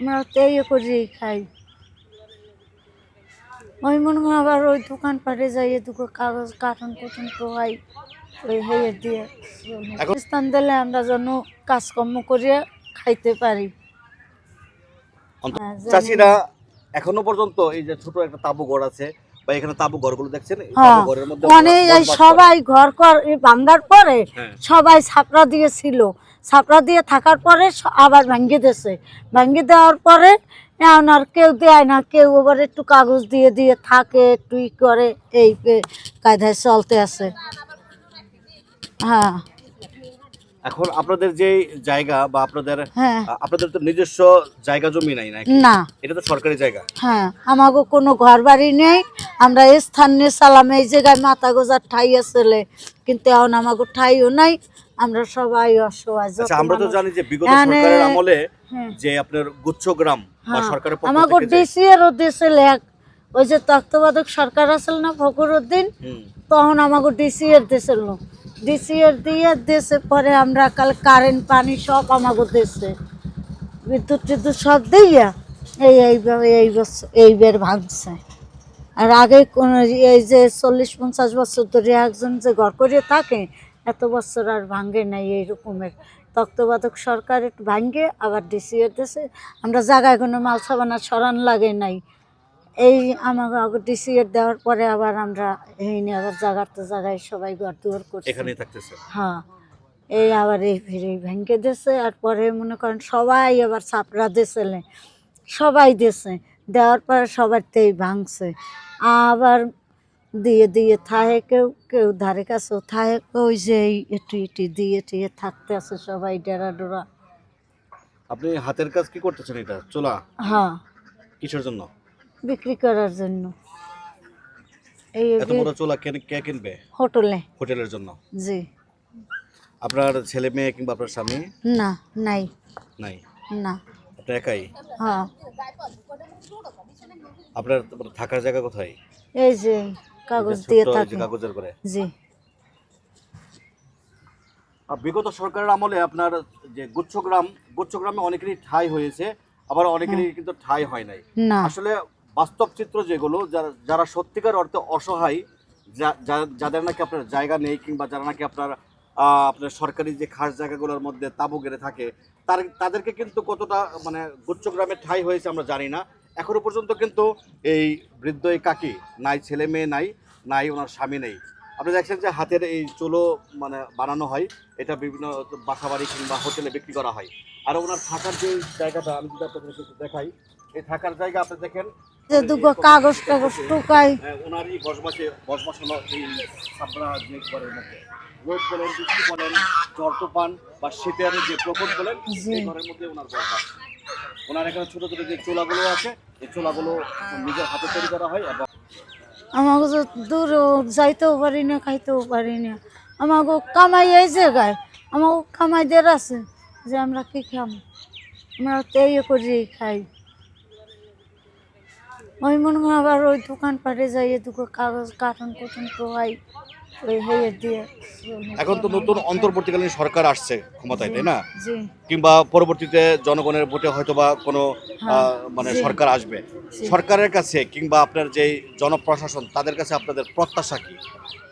আমরা তো ইয়ে করেই খাই। ওই মনে হয় আবার ওই দোকান পাটে যাই দুটো কাগজ কার্টন কুটন পোহাই ওই হয়ে দিয়ে স্থান দিলে আমরা যেন কাজকর্ম করিয়ে খাইতে পারি। হ্যাঁ, চাষিরা এখনও পর্যন্ত এই যে ছোট একটা তাবু গড় আছে বা এখানে তাবু ঘরগুলো দেখছেন? এই হ্যাঁ। ঘরের মধ্যে অনেক। সবাই ঘর কর ভাঙ্গার পরে হ্যাঁ। সবাই ছাপড়া দিয়েছিল ছাপড়া দিয়ে থাকার পরে আবার ভাঙ্গি দিয়েছে। ভাঙ্গি দেওয়ার পরে এখন আর কেউ দেয় না। কেউ আবার একটু কাগজ দিয়ে দিয়ে থাকে একটু করে এই কায়দায় চলতে আছে। হ্যাঁ। এখন আপনাদের যে জায়গা বা আপনাদের হ্যাঁ। আপনাদের তো নিজস্ব জায়গা জমি নাই নাকি? না। এটা তো সরকারি জায়গা। হ্যাঁ আমাকে কোনো ঘর বাড়ি নেই। আমরা এই স্থান নিয়ে সালাম এই জায়গায় মাথা গোজার ঠাই আসলে কিন্তু এখন আমাকে ঠাইও নাই। আমরা সবাই অসহায় আচ্ছা আমরা তো জানি যে বিগত সরকারের আমলে হ্যাঁ। যে আপনার গুচ্ছগ্রাম বা হ্যাঁ, সরকারের পক্ষ আমাকে থেকে যে- ডিসি এর উদ্দেশ্যে লেখ ওই যে তত্ত্বাবধায়ক সরকার আসল না ফকরুদ্দিন হুম। তখন আমাকে ডিসি এর দেশের ডিসি এর দিয়ে দেশে পরে আমরা কাল কারেন্ট পানি সব আমাকে দেশে। বিদ্যুৎ টিদ্যুৎ সব দিয়া এই এইভাবে এই বছর এইবার ভাঙছে। আর আগে কোন এই যে চল্লিশ, পঞ্চাশ বছর ধরে একজন যে ঘর করে থাকে, এত বছর আর ভাঙে নাই এই রকমের। তত্ত্বাবধায়ক সরকার একটু ভাঙ্গে আবার ডিসি এর দেশে আমরা জায়গায় কোনো মাল সাবানা সরান লাগে নাই। এই আমাকে আগে ডিসি দেওয়ার পরে আবার আমরা এই নিয়ে আবার জায়গার তো জায়গায় সবাই ঘর দুয়ার করছি। এখানেই থাকতেছে? হ্যাঁ। এই আবার এই ফিরে ভেঙে দিয়েছে আর পরে মনে করেন সবাই আবার চাপড়া দিয়েছিল সবাই দিয়েছে। দেওয়ার পরে সবার তেই ভাঙছে। আবার দিয়ে দিয়ে থাহে কেউ কেউ ধারে কাছেও থাহে ওই যে এই এটি ইটি দিয়ে টিয়ে থাকতে আছে সবাই ডেরা ডোরা। আপনি হাতের কাজ কি করতেছেন এটা? চোলা? হ্যাঁ। কিসের জন্য? বিক্রি করার জন্য। এই এত বড় চোলা কে কে কিনবে? হোটেলে। হোটেলের জন্য? জি। আপনার ছেলে মেয়ে কিংবা আপনার স্বামী? না নাই। নাই? না। আপনি একাই? হ্যাঁ। আপনার থাকার জায়গা কোথায়? এই যে কাগজ দিয়ে থাকে। কাগজের করে জি। বিগত সরকারের আমলে আপনার যে গুচ্ছগ্রাম গুচ্ছগ্রামে অনেকেরই ঠাই হয়েছে আবার অনেকেরই কিন্তু ঠাই হয় নাই। আসলে বাস্তব চিত্র যেগুলো, যারা যারা সত্যিকার অর্থে অসহায় যাদের নাকি আপনার জায়গা নেই কিংবা যারা নাকি আপনার আপনার সরকারি যে খাস জায়গাগুলোর মধ্যে তাঁবু গেড়ে থাকে, তার, তাদেরকে কিন্তু কতটা মানে গুচ্ছগ্রামে ঠাই হয়েছে আমরা জানি না। এখনও পর্যন্ত কিন্তু এই বৃদ্ধ এই কাকি, নাই ছেলে মেয়ে নাই নাই ওনার স্বামী নেই। আপনি দেখছেন যে হাতের এই চুলো মানে বানানো হয়, এটা বিভিন্ন বাসাবাড়ি কিংবা হোটেলে বিক্রি করা হয়। আর ওনার থাকার যে জায়গাটা, আমি যদি আপনাদের দেখাই, এই থাকার জায়গা আপনি দেখেন যে দুগো কাগজ টাগজ টুকাই হ্যাঁ, ওনারই বসবাসে বসবাস হলো এই সাবরা যে ঘরের মধ্যে। রোদ বলেন বৃষ্টি বলেন ঝড় বা শীতের যে প্রকোপ বলেন এই ঘরের মধ্যে ওনার বসবাস। ওনার এখানে ছোট ছোট যে চোলাগুলো আছে এই চোলাগুলো নিজের হাতে তৈরি করা হয় এবং আমাকে তো যাইতেও পারি না খাইতেও পারি না। আমাকে কামাই এই জায়গায়। আমাকে কামাই দের আছে যে আমরা কি খাম? আমরা তো এই করেই খাই। ওই মনে হয় আবার ওই দোকান পাটে যাই দুটো কাগজ কার্টন কুটন টোহাই ওই হয়ে দিয়ে এখন তো নতুন অন্তর্বর্তীকালীন সরকার আসছে ক্ষমতায় তাই না? কিংবা পরবর্তীতে জনগণের ভোটে হয়তো বা কোনো হ্যাঁ, মানে সরকার আসবে। সরকারের কাছে কিংবা আপনার যে জনপ্রশাসন তাদের কাছে আপনাদের প্রত্যাশা কি?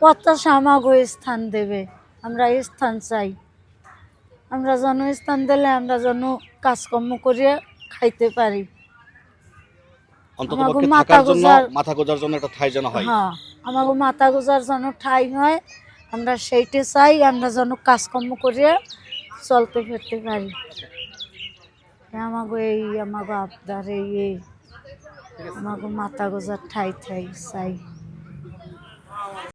প্রত্যাশা আমাকে স্থান দেবে। আমরা এই স্থান চাই। আমরা যেন স্থান দিলে আমরা যেন কাজকর্ম করে খাইতে পারি। অন্তত মাথা থাকার জন্য মাথা গোজার জন্য একটা ঠাই যেন হয়। হ্যাঁ আমাকে মাথা গোজার জন্য ঠাই হয় আমরা সেইটা চাই আমরা যেন কাজকর্ম করে চলতে ফিরতে পারি। আমাকে এই আমাকে আপনার এই এই। আমাকে মাথা গোজার ঠাই ঠাই চাই।